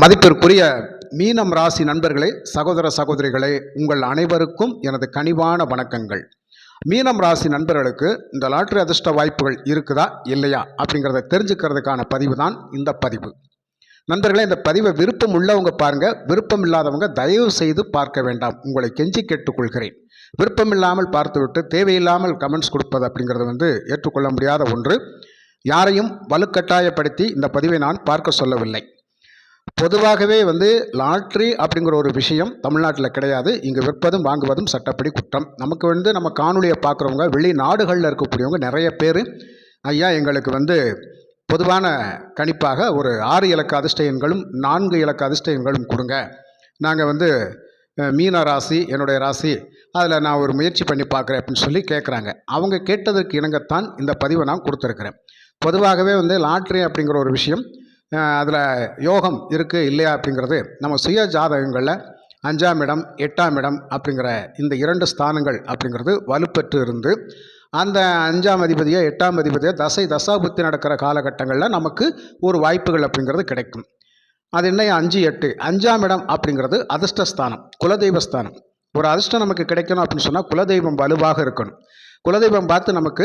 மதிப்பிற்குரிய மீனம் ராசி நண்பர்களே சகோதர சகோதரிகளே உங்கள் அனைவருக்கும் எனது கனிவான வணக்கங்கள். மீனம் ராசி நண்பர்களுக்கு இந்த லாட்ரி அதிர்ஷ்ட வாய்ப்புகள் இருக்குதா இல்லையா அப்படிங்கிறத தெரிஞ்சுக்கிறதுக்கான பதிவு தான் இந்த பதிவு. நண்பர்களே இந்த பதிவை விருப்பம் உள்ளவங்க பாருங்க விருப்பம் இல்லாதவங்க தயவு செய்து பார்க்க வேண்டாம். உங்களை கெஞ்சி கேட்டுக்கொள்கிறேன். விருப்பம் இல்லாமல் பார்த்துவிட்டு தேவையில்லாமல் கமெண்ட்ஸ் கொடுப்பது அப்படிங்கிறது வந்து ஏற்றுக்கொள்ள முடியாத ஒன்று. யாரையும் வலுக்கட்டாயப்படுத்தி இந்த பதிவை நான் பார்க்க சொல்லவில்லை. பொதுவாகவே வந்து லாட்ரி அப்படிங்கிற ஒரு விஷயம் தமிழ்நாட்டில் கிடையாது. இங்கே விற்பதும் வாங்குவதும் சட்டப்படி குற்றம். நமக்கு வந்து நம்ம காணொலியை பார்க்குறவங்க வெளிநாடுகளில் இருக்கக்கூடியவங்க நிறைய பேர் ஐயா எங்களுக்கு வந்து பொதுவான கணிப்பாக ஒரு ஆறு இலக்க அதிர்ஷ்ட நான்கு இலக்க அதிர்ஷ்ட கொடுங்க. நாங்கள் வந்து மீன ராசி என்னுடைய ராசி அதில் நான் ஒரு முயற்சி பண்ணி பார்க்குறேன் அப்படின்னு சொல்லி கேட்குறாங்க. அவங்க கேட்டதற்கு இணங்கத்தான் இந்த பதிவை நான் கொடுத்துருக்குறேன். பொதுவாகவே வந்து லாட்ரி அப்படிங்கிற ஒரு விஷயம் அதில் யோகம் இருக்குது இல்லையா அப்படிங்கிறது நம்ம சுய ஜாதகங்களில் அஞ்சாம் இடம் எட்டாம் இடம் அப்படிங்கிற இந்த இரண்டு ஸ்தானங்கள் அப்படிங்கிறது வலுப்பெற்று இருந்து அந்த அஞ்சாம் அதிபதியோ எட்டாம் அதிபதியோ தசை தசாபுத்தி நடக்கிற காலகட்டங்களில் நமக்கு ஒரு வாய்ப்புகள் அப்படிங்கிறது கிடைக்கும். அது என்ன? அஞ்சு எட்டு. அஞ்சாம் இடம் அப்படிங்கிறது அதிர்ஷ்டஸ்தானம் குலதெய்வ ஸ்தானம். ஒரு அதிர்ஷ்டம் நமக்கு கிடைக்கணும் அப்படின்னு சொன்னால் குலதெய்வம் வலுவாக இருக்கணும். குலதெய்வம் பார்த்து நமக்கு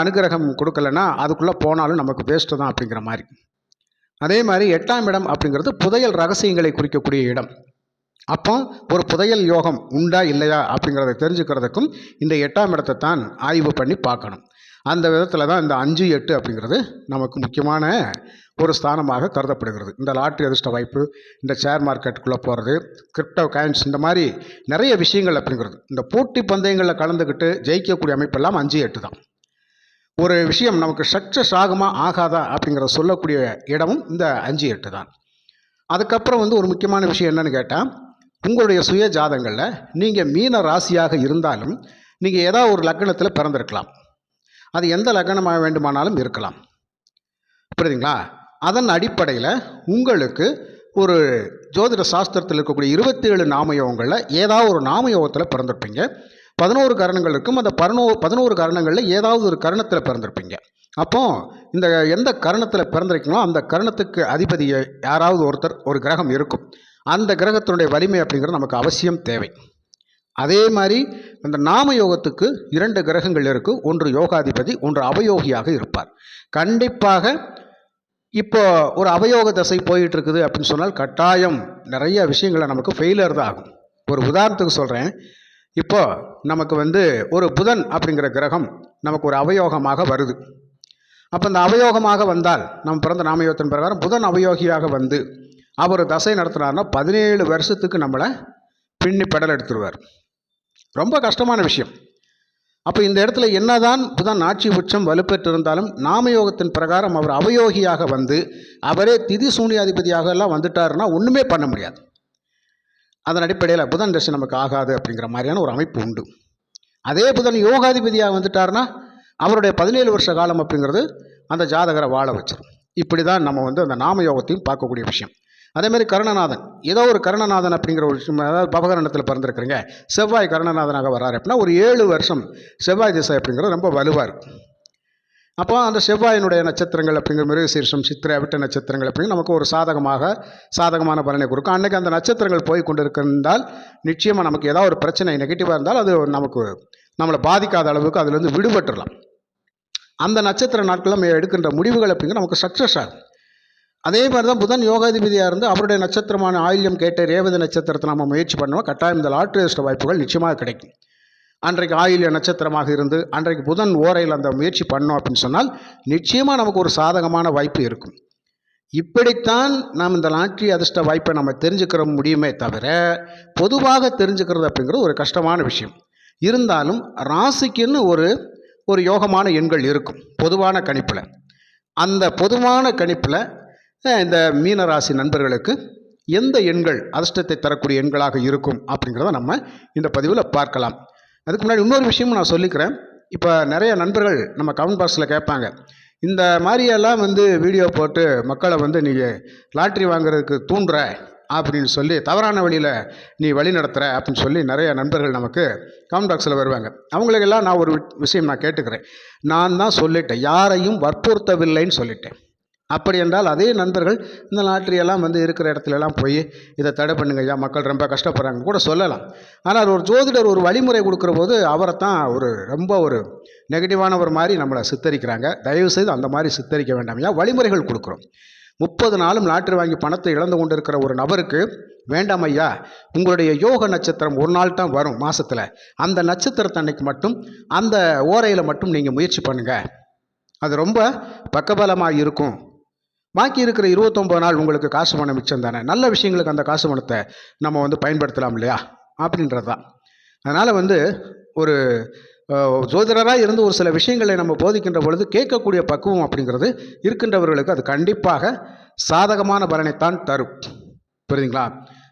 அனுகிரகம் கொடுக்கலன்னா அதுக்குள்ளே போனாலும் நமக்கு வேஸ்ட்டு தான் அப்படிங்கிற மாதிரி. அதே மாதிரி எட்டாம் இடம் அப்படிங்கிறது புதையல் ரகசியங்களை குறிக்கக்கூடிய இடம். அப்போ ஒரு புதையல் யோகம் உண்டா இல்லையா அப்படிங்கிறத தெரிஞ்சுக்கிறதுக்கும் இந்த எட்டாம் இடத்தை தான் ஆய்வு பண்ணி பார்க்கணும். அந்த விதத்தில் தான் இந்த அஞ்சு எட்டு அப்படிங்கிறது நமக்கு முக்கியமான ஒரு ஸ்தானமாக கருதப்படுகிறது. இந்த லாட்ரி அதிர்ஷ்ட வாய்ப்பு இந்த ஷேர் மார்க்கெட்டுக்குள்ளே போகிறது கிரிப்டோ காயின்ஸ் இந்த மாதிரி நிறைய விஷயங்கள் அப்படிங்கிறது. இந்த போட்டி பந்தயங்களில் கலந்துக்கிட்டு ஜெயிக்கக்கூடிய அமைப்பெல்லாம் அஞ்சு எட்டு தான். ஒரு விஷயம் நமக்கு சக்ஸஸ் ஆகுமா ஆகாதா அப்படிங்கிறத சொல்லக்கூடிய இடமும் இந்த அஞ்சு எட்டு தான். அதுக்கப்புறம் வந்து ஒரு முக்கியமான விஷயம் என்னென்னு கேட்டால் உங்களுடைய சுய ஜாதங்களில் நீங்கள் மீன ராசியாக இருந்தாலும் நீங்கள் ஏதாவது ஒரு லக்னத்தில் பிறந்திருக்கலாம். அது எந்த லக்னமாக வேண்டுமானாலும் இருக்கலாம். புரியுதுங்களா? அதன் அடிப்படையில் உங்களுக்கு ஒரு ஜோதிட சாஸ்திரத்தில் இருக்கக்கூடிய இருபத்தேழு நாமயோகங்களில் ஏதாவது ஒரு நாமயோகத்தில் பிறந்திருப்பீங்க. பதினோரு காரணங்கள் இருக்கும். அந்த பதினோ பதினோரு காரணங்களில் ஏதாவது ஒரு கரணத்தில் பிறந்திருப்பீங்க. அப்போ இந்த எந்த கரணத்தில் பிறந்திருக்கீங்களோ அந்த கரணத்துக்கு அதிபதி யாராவது ஒருத்தர் ஒரு கிரகம் இருக்கும். அந்த கிரகத்தினுடைய வலிமை அப்படிங்கிறது நமக்கு அவசியம் தேவை. அதே மாதிரி அந்த நாம யோகத்துக்கு இரண்டு கிரகங்கள் இருக்கு. ஒன்று யோகாதிபதி ஒன்று அவயோகியாக இருப்பார். கண்டிப்பாக இப்போ ஒரு அவயோக தசை போயிட்டு இருக்குது அப்படின்னு சொன்னால் கட்டாயம் நிறைய விஷயங்களை நமக்கு ஃபெயிலியர் தான் ஆகும். ஒரு உதாரணத்துக்கு சொல்கிறேன் இப்போ நமக்கு வந்து ஒரு புதன் அப்படிங்கிற கிரகம் நமக்கு ஒரு அவயோகமாக வருது. அப்போ இந்த அவயோகமாக வந்தால் நம்ம பிறந்த நாமயோகத்தின் பிரகாரம் புதன் அவயோகியாக வந்து அவர் தசை நடத்துனாருன்னா பதினேழு வருஷத்துக்கு நம்மளை பின்னி பெடல் எடுத்துருவார். ரொம்ப கஷ்டமான விஷயம். அப்போ இந்த இடத்துல என்னதான் புதன் ஆட்சி உச்சம் வலுப்பெற்றிருந்தாலும் நாமயோகத்தின் பிரகாரம் அவர் அவயோகியாக வந்து அவரே திதி சூனியாதிபதியாக எல்லாம் வந்துட்டாருன்னா ஒன்றுமே பண்ண முடியாது. அதன் அடிப்படையில் புதன் தசை நமக்கு ஆகாது அப்படிங்கிற மாதிரியான ஒரு அமைப்பு உண்டு. அதே புதன் யோகாதிபதியாக வந்துட்டார்னா அவருடைய பதினேழு வருஷ காலம் அப்படிங்கிறது அந்த ஜாதகரை வாழ வச்சிரும். இப்படி தான் நம்ம வந்து அந்த நாம யோகத்தையும் பார்க்கக்கூடிய விஷயம். அதேமாதிரி கருணநாதன். ஏதோ ஒரு கருணநாதன் அப்படிங்கிற ஒரு விஷயம் அதாவது பவகரணத்தில் பிறந்திருக்கிறீங்க. செவ்வாய் கருணநாதனாக வர்றாரு அப்படின்னா ஒரு ஏழு வருஷம் செவ்வாய் திசை அப்படிங்கிறது ரொம்ப வலுவாக இருக்கும். அப்போ அந்த செவ்வாயினுடைய நட்சத்திரங்கள் அப்படிங்கிற மிருகசீர்ஷம் சித்திரை விட்ட நட்சத்திரங்கள் அப்படிங்கிற நமக்கு ஒரு சாதகமாக சாதகமான பலனை கொடுக்கும். அன்றைக்கி அந்த நட்சத்திரங்கள் போய் கொண்டிருக்கின்றால் நிச்சயமாக நமக்கு ஏதாவது ஒரு பிரச்சனை நெகட்டிவாக இருந்தால் அது நமக்கு நம்மளை பாதிக்காத அளவுக்கு அதுலேருந்து விடுபட்டுடலாம் அந்த நட்சத்திர நாட்களில் நம்ம எடுக்கின்ற முடிவுகள் அப்படிங்கிற நமக்கு சக்ஸஸ் ஆகும். அதே மாதிரி தான் புதன் யோகாதிபதியாக இருந்து அவருடைய நட்சத்திரமான ஆயில்யம் கேட்ட ரேவதி நட்சத்திரத்தை நம்ம முயற்சி பண்ணோம் கட்டாயம் இந்த லாட்ரி வாய்ப்புகள் நிச்சயமாக கிடைக்கும். அன்றைக்கு ஆயில்ய நட்சத்திரமாக இருந்து அன்றைக்கு புதன் ஓரையில் அந்த முயற்சி பண்ணோம் அப்படின்னு சொன்னால் நிச்சயமாக நமக்கு ஒரு சாதகமான வாய்ப்பு இருக்கும். இப்படித்தான் நாம் இந்த லாட்ரி அதிர்ஷ்ட வாய்ப்பை நம்ம தெரிஞ்சுக்கிற முடியுமே தவிர பொதுவாக தெரிஞ்சுக்கிறது அப்படிங்கிறது ஒரு கஷ்டமான விஷயம். இருந்தாலும் ராசிக்குன்னு ஒரு ஒரு யோகமான எண்கள் இருக்கும் பொதுவான கணிப்பில். அந்த பொதுவான கணிப்பில் இந்த மீன ராசி நண்பர்களுக்கு எந்த எண்கள் அதிர்ஷ்டத்தை தரக்கூடிய எண்களாக இருக்கும் அப்படிங்கிறத நம்ம இந்த பதிவில் பார்க்கலாம். அதுக்கு முன்னாடி இன்னொரு விஷயமும் நான் சொல்லிக்கிறேன். இப்போ நிறைய நண்பர்கள் நம்ம கமெண்ட் பாக்ஸில் கேட்பாங்க. இந்த மாதிரியெல்லாம் வந்து வீடியோ போட்டு மக்களை வந்து நீங்கள் லாட்ரி வாங்குறதுக்கு தூண்டுற அப்படின்னு சொல்லி தவறான வழியில் நீ வழி நடத்துகிற அப்படின்னு சொல்லி நிறைய நண்பர்கள் நமக்கு கமெண்ட் பாக்ஸில் வருவாங்க. அவங்களுக்கெல்லாம் நான் ஒரு விஷயம் நான் கேட்டுக்கிறேன். நான் தான் சொல்லிட்டேன். யாரையும் வற்புறுத்தவில்லைன்னு சொல்லிட்டேன். அப்படி என்றால் அதே நண்பர்கள் இந்த லாட்ரியெல்லாம் வந்து இருக்கிற இடத்துலலாம் போய் இதை தடை பண்ணுங்க ஐயா மக்கள் ரொம்ப கஷ்டப்படுறாங்க கூட சொல்லலாம். ஆனால் ஒரு ஜோதிடர் ஒரு வழிமுறை கொடுக்குற போது அவரை தான் ஒரு ரொம்ப ஒரு நெகட்டிவான ஒரு மாதிரி நம்மளை சித்தரிக்கிறாங்க. தயவுசெய்து அந்த மாதிரி சித்தரிக்க வேண்டாம் ஐயா வழிமுறைகள் கொடுக்குறோம். முப்பது நாளும் லாட்ரி வாங்கி பணத்தை இழந்து கொண்டிருக்கிற ஒரு நபருக்கு வேண்டாம் ஐயா உங்களுடைய யோக நட்சத்திரம் ஒரு நாள் தான் வரும் மாதத்தில் அந்த நட்சத்திரத்தன்னைக்கு மட்டும் அந்த ஓரையில் மட்டும் நீங்கள் முயற்சி பண்ணுங்கள் அது ரொம்ப பக்கபலமாக இருக்கும். பாக்கி இருக்கிற இருபத்தொம்பது நாள் உங்களுக்கு காசு பணம் மிச்சம் தானே? நல்ல விஷயங்களுக்கு அந்த காசு பணத்தை நம்ம வந்து பயன்படுத்தலாம் இல்லையா? அப்படின்றது தான் அதனால் வந்து ஒரு ஜோதிடராக இருந்து ஒரு சில விஷயங்களை நம்ம போதிக்கின்ற பொழுது கேட்கக்கூடிய பக்குவம் அப்படிங்கிறது இருக்கின்றவர்களுக்கு அது கண்டிப்பாக சாதகமான பலனைத்தான் தரும். புரியுதுங்களா?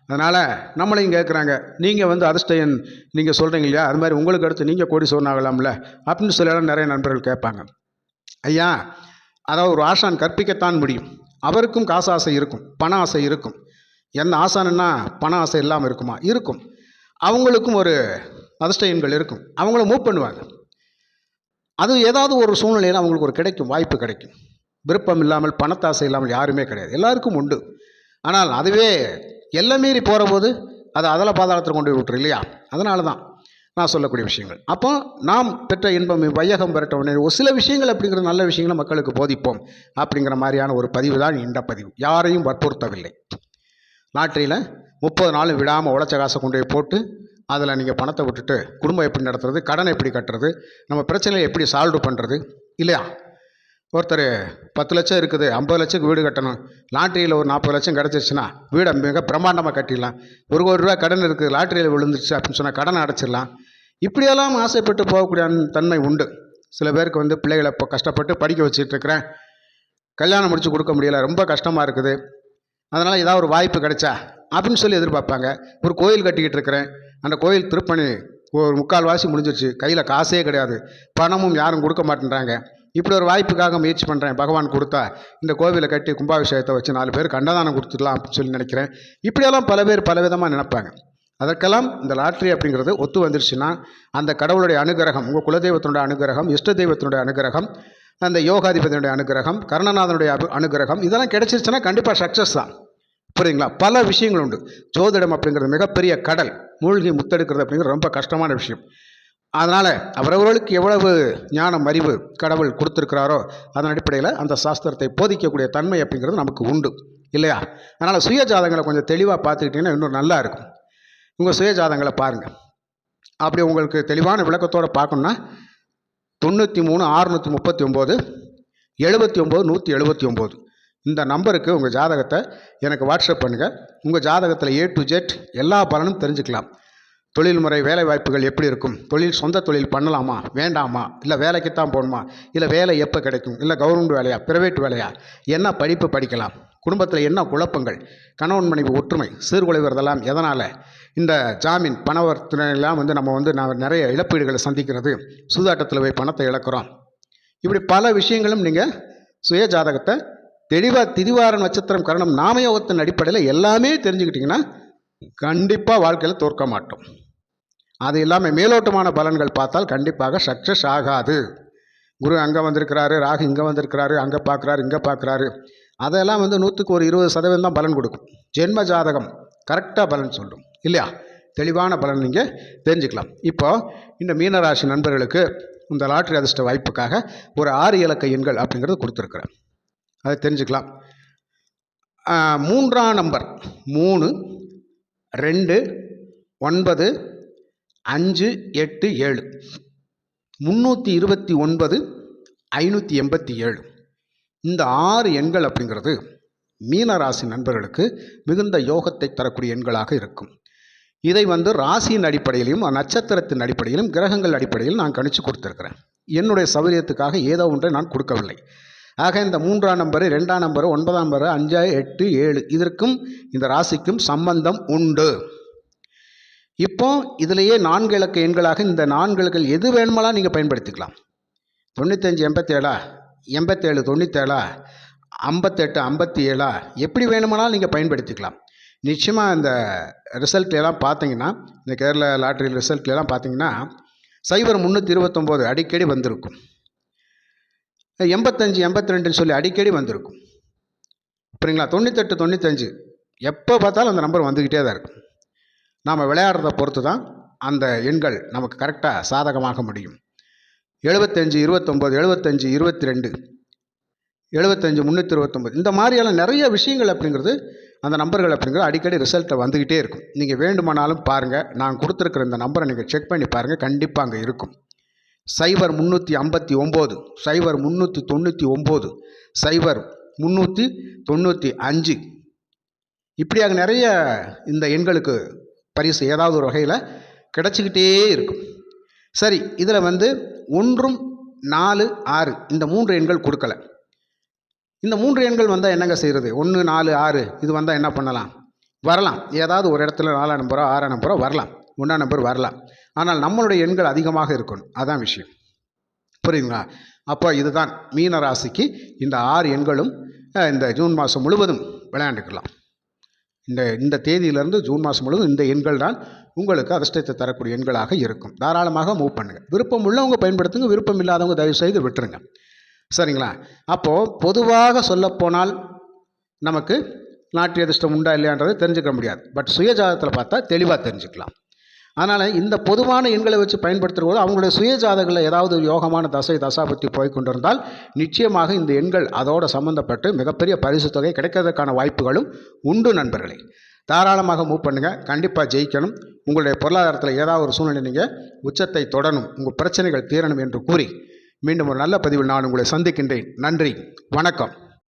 அதனால் நம்மளையும் கேட்குறாங்க நீங்கள் வந்து அதிர்ஷ்டயன் நீங்கள் சொல்கிறீங்க இல்லையா? அது மாதிரி உங்களுக்கு அடுத்து நீங்கள் கோடி சொன்னாகலாம்ல அப்படின்னு சொல்லலாம் நிறைய நண்பர்கள் கேட்பாங்க. ஐயா அதாவது ஒரு ஆசான் கற்பிக்கத்தான் முடியும். அவருக்கும் காசு ஆசை இருக்கும் பண ஆசை இருக்கும். என்ன ஆசானுன்னா பண ஆசை இல்லாமல் இருக்குமா? இருக்கும். அவங்களுக்கும் ஒரு அதிர்ஷ்ட எண்கள் இருக்கும். அவங்கள மூவ் பண்ணுவாங்க. அது ஏதாவது ஒரு சூழ்நிலையில் அவங்களுக்கு ஒரு கிடைக்கும் வாய்ப்பு கிடைக்கும். விருப்பம் இல்லாமல் பணத்தாசை இல்லாமல் யாருமே கிடையாது. எல்லாருக்கும் உண்டு. ஆனால் அதுவே எல்லை மீறி போகிற போது அது அதில் பாதாளத்தில் கொண்டு போய் விட்டுரு இல்லையா? அதனால தான் நான் சொல்லக்கூடிய விஷயங்கள். அப்போ நாம் பெற்ற இன்பம் வையகம் பெறட்ட உடனே ஒரு சில விஷயங்கள் அப்படிங்கிற நல்ல விஷயங்களை மக்களுக்கு போதிப்போம் அப்படிங்கிற மாதிரியான ஒரு பதிவு தான் இந்த பதிவு. யாரையும் வற்புறுத்தவில்லை. நாட்டில் முப்பது நாள் விடாமல் உழைச்ச காசை கொண்டு போய் போட்டு அதில் நீங்கள் பணத்தை விட்டுட்டு குடும்பம் எப்படி நடத்துறது கடனை எப்படி கட்டுறது நம்ம பிரச்சனையை எப்படி சால்வ் பண்ணுறது இல்லையா? ஒருத்தர் பத்து லட்சம் இருக்குது ஐம்பது லட்சத்துக்கு வீடு கட்டணும். லாட்டரியில் ஒரு நாற்பது லட்சம் கிடச்சிருச்சுன்னா வீடை மிக பிரம்மாண்டமாக கட்டிடலாம். ஒரு கோடி ரூபா கடன் இருக்குது லாட்டரியில் விழுந்துருச்சு அப்படின்னு சொன்னால் கடனை அடைச்சிடலாம். இப்படியெல்லாம் ஆசைப்பட்டு போகக்கூடிய தன்மை உண்டு. சில பேருக்கு வந்து பிள்ளைகளை இப்போ கஷ்டப்பட்டு படிக்க வச்சிட்டுருக்குறேன் கல்யாணம் முடித்து கொடுக்க முடியல ரொம்ப கஷ்டமாக இருக்குது. அதனால் ஏதாவது ஒரு வாய்ப்பு கிடைச்சா அப்படின்னு சொல்லி எதிர்பார்ப்பாங்க. ஒரு கோயில் கட்டிக்கிட்டு இருக்கிறேன் அந்த கோயில் திருப்பணி ஒரு முக்கால் வாசி முடிஞ்சிருச்சு. கையில் காசே கிடையாது. பணமும் யாரும் கொடுக்க மாட்டேன்றாங்க. இப்படி ஒரு வாய்ப்புக்காக முயற்சி பண்ணுறேன் பகவான் கொடுத்தா இந்த கோவிலை கட்டி கும்பாபிஷேகத்தை வச்சு நாலு பேருக்கு அன்னதானம் கொடுத்துடலாம் அப்படின்னு சொல்லி நினைக்கிறேன். இப்படியெல்லாம் பல பேர் பல விதமாக நினைப்பாங்க. அதற்கெல்லாம் இந்த லாட்ரி அப்படிங்கிறது ஒத்து வந்துருச்சுன்னா அந்த கடவுளுடைய அனுகிரகம் உங்கள் குலதெய்வத்தினுடைய அனுகிரகம் இஷ்ட தெய்வத்தினுடைய அனுகிரகம் அந்த யோகாதிபதியினுடைய அனுகிரகம் கருணநாதனுடைய அனுகிரகம் இதெல்லாம் கிடைச்சிருச்சுன்னா கண்டிப்பாக சக்ஸஸ் தான். புரியுங்களா பல விஷயங்கள் உண்டு. ஜோதிடம் அப்படிங்கிறது மிகப்பெரிய கடல். மூழ்கி முத்தெடுக்கிறது அப்படிங்கிறது ரொம்ப கஷ்டமான விஷயம். அதனால் அவரவர்களுக்கு எவ்வளவு ஞானம் அறிவு கடவுள் கொடுத்துருக்கிறாரோ அதன் அடிப்படையில் அந்த சாஸ்திரத்தை போதிக்கக்கூடிய தன்மை அப்படிங்கிறது நமக்கு உண்டு. இல்லையா? அதனால் சுய ஜாதங்களை கொஞ்சம் தெளிவாக பார்த்துக்கிட்டிங்கன்னா இன்னும் நல்லா இருக்கும். உங்கள் சுய ஜாதங்களை பாருங்கள் அப்படி உங்களுக்கு தெளிவான விளக்கத்தோடு பார்க்கணுன்னா தொண்ணூற்றி மூணு ஆறுநூற்றி முப்பத்தி ஒம்பது எழுபத்தி ஒம்பது நூற்றி எழுபத்தி ஒம்பது இந்த நம்பருக்கு உங்கள் ஜாதகத்தை எனக்கு வாட்ஸ்அப் பண்ணுங்கள் உங்கள் ஜாதகத்தில் ஏ டு ஜெட் எல்லா பலனும் தெரிஞ்சுக்கலாம். தொழில் முறை வேலை வாய்ப்புகள் எப்படி இருக்கும்? தொழில் சொந்த தொழில் பண்ணலாமா? வேண்டாமா? இல்லை வேலைக்கு தான் போகணுமா? இல்லை வேலை எப்போ கிடைக்கும்? இல்லை கவர்மெண்ட் வேலையா? ப்ரைவேட் வேலையா? என்ன படிப்பு படிக்கலாம்? குடும்பத்தில் என்ன குழப்பங்கள்? கணவன் மனைவி ஒற்றுமை சீர்குலைவதெல்லாம் எதனால்? இந்த ஜாமீன் பணவர்த்தனையெல்லாம் வந்து நம்ம வந்து நான் நிறைய இழப்பீடுகளை சந்திக்கிறது. சூதாட்டத்தில் போய் பணத்தை இழக்கிறோம். இப்படி பல விஷயங்களும் நீங்கள் சுய ஜாதகத்தை தெளிவாக திதிவார நட்சத்திரம் கரணம் நாமயோகத்தின் அடிப்படையில் எல்லாமே தெரிஞ்சுக்கிட்டிங்கன்னா கண்டிப்பாக வாழ்க்கையில் தோற்க மாட்டோம். அது இல்லாமல் மேலோட்டமான பலன்கள் பார்த்தால் கண்டிப்பாக சக்ஸஸ் ஆகாது. குரு அங்கே வந்திருக்கிறாரு ராகு இங்கே வந்திருக்கிறாரு அங்கே பார்க்குறாரு இங்கே பார்க்குறாரு. அதெல்லாம் வந்து நூற்றுக்கு ஒரு இருபது சதவீதம் தான் பலன் கொடுக்கும். ஜென்ம ஜாதகம் கரெக்டாக பலன் சொல்லும். இல்லையா? தெளிவான பலன் நீங்கள் தெரிஞ்சுக்கலாம். இப்போது இந்த மீனராசி நண்பர்களுக்கு இந்த லாட்ரி அதிர்ஷ்ட வாய்ப்புக்காக ஒரு ஆறு இலக்க எண்கள் அப்படிங்கிறது கொடுத்துருக்குறேன். அதை தெரிஞ்சுக்கலாம். மூன்றாம் நம்பர் மூணு ரெண்டு ஒன்பது அஞ்சு எட்டு ஏழு. முந்நூற்றி இருபத்தி ஒன்பது ஐநூற்றி எண்பத்தி ஏழு. இந்த ஆறு எண்கள் அப்படிங்கிறது மீனராசி நண்பர்களுக்கு மிகுந்த யோகத்தை தரக்கூடிய எண்களாக இருக்கும். இதை வந்து ராசியின் அடிப்படையிலும் நட்சத்திரத்தின் அடிப்படையிலும் கிரகங்கள் அடிப்படையில் நான் கணிச்சு கொடுத்துருக்கிறேன். என்னுடைய சௌகரியத்துக்காக ஏதோ ஒன்றை நான் கொடுக்கவில்லை. ஆக இந்த மூன்றாம் நம்பரு ரெண்டாம் நம்பரு ஒன்பதாம் நம்பரு அஞ்சு எட்டு ஏழு இதற்கும் இந்த ராசிக்கும் சம்பந்தம் உண்டு. இப்போ இதிலேயே நான்கு இலக்க எண்களாக இந்த நான்கு இலக்கள் எது வேணுமாலாம் நீங்கள் பயன்படுத்திக்கலாம். தொண்ணூத்தஞ்சு எண்பத்தேழா? எண்பத்தேழு தொண்ணூத்தேழா? ஐம்பத்தெட்டு ஐம்பத்தி ஏழா எப்படி வேணுமானாலும் நீங்கள் பயன்படுத்திக்கலாம். நிச்சயமாக இந்த ரிசல்ட்லாம் எல்லாம் பார்த்தீங்கன்னா இந்த கேரளா லாட்ரி ரிசல்ட்லாம் பார்த்தீங்கன்னா சைபர் முந்நூற்றி இருபத்தொம்போது அடிக்கடி வந்திருக்கும். எண்பத்தஞ்சு எண்பத்தி ரெண்டுன்னு சொல்லி அடிக்கடி வந்திருக்கும். சரிங்களா தொண்ணூத்தெட்டு தொண்ணூத்தஞ்சு எப்போ பார்த்தாலும் அந்த நம்பர் வந்துக்கிட்டே தான் இருக்கும். நாம் விளையாடுறத பொறுத்து தான் அந்த எண்கள் நமக்கு கரெக்டாக சாதகமாக முடியும். எழுபத்தஞ்சு இருபத்தொம்போது எழுபத்தஞ்சு இருபத்தி ரெண்டு எழுபத்தஞ்சு முந்நூற்றி இருபத்தொம்போது இந்த மாதிரியான நிறைய விஷயங்கள் அப்படிங்கிறது அந்த நம்பர்கள் அப்படிங்கிறது அடிக்கடி ரிசல்ட்டை வந்துக்கிட்டே இருக்கும். நீங்கள் வேண்டுமானாலும் பாருங்கள் நான் கொடுத்துருக்குற இந்த நம்பரை நீங்கள் செக் பண்ணி பாருங்கள் கண்டிப்பாக அங்கே இருக்கும். சைபர் முந்நூற்றி ஐம்பத்தி ஒம்பது சைபர் முந்நூற்றி தொண்ணூற்றி ஒம்பது சைபர் முந்நூற்றி தொண்ணூற்றி அஞ்சு இப்படியாக நிறைய இந்த எண்களுக்கு பரிசு ஏதாவது ஒரு வகையில் கிடச்சிக்கிட்டே இருக்கும். சரி இதில் வந்து ஒன்றும் நாலு ஆறு இந்த மூன்று எண்கள் கொடுக்கல. இந்த மூன்று எண்கள் வந்தால் என்னங்க செய்கிறது ஒன்று நாலு ஆறு இது வந்தால் என்ன பண்ணலாம்? வரலாம். ஏதாவது ஒரு இடத்துல நாலாம் நம்பரோ ஆறாம் நம்பரோ வரலாம். ஒன்றாம் நம்பர் வரலாம். ஆனால் நம்மளுடைய எண்கள் அதிகமாக இருக்கணும். அதான் விஷயம். புரியுதுங்களா? அப்போ இதுதான் மீன ராசிக்கு இந்த ஆறு எண்களும் இந்த ஜூன் மாதம் முழுவதும் விளையாண்டுக்கலாம். இந்த இந்த தேதியிலேருந்து ஜூன் மாதம் முழுவதும் இந்த எண்கள் தான் உங்களுக்கு அதிர்ஷ்டத்தை தரக்கூடிய எண்களாக இருக்கும். தாராளமாக மூவ் பண்ணுங்கள் விருப்பம் உள்ளவங்க பயன்படுத்துங்க விருப்பம் இல்லாதவங்க தயவு செய்து விட்டுருங்க. சரிங்களா? அப்போது பொதுவாக சொல்லப்போனால் நமக்கு நாட்டிய அதிர்ஷ்டம் உண்டா இல்லையான்றதை தெரிஞ்சுக்க முடியாது. பட் சுயஜாதத்தில் பார்த்தா தெளிவாக தெரிஞ்சுக்கலாம். அதனால் இந்த பொதுவான எண்களை வச்சு பயன்படுத்துகிற போது அவங்களுடைய சுயஜாதகளில் ஏதாவது ஒரு யோகமான தசை தசாபத்தி போய் கொண்டிருந்தால் நிச்சயமாக இந்த எண்கள் அதோடு சம்மந்தப்பட்டு மிகப்பெரிய பரிசு தொகை கிடைக்கிறதுக்கான வாய்ப்புகளும் உண்டு நண்பர்களே. தாராளமாக மூவ் பண்ணுங்கள் கண்டிப்பாக ஜெயிக்கணும். உங்களுடைய பொருளாதாரத்தில் ஏதாவது ஒரு சூழ்நிலை நீங்கள் உச்சத்தை தொடரணும் உங்கள் பிரச்சனைகள் தீரணும் என்று கூறி மீண்டும் ஒரு நல்ல பதிவில் நான் உங்களை சந்திக்கின்றேன். நன்றி. வணக்கம்.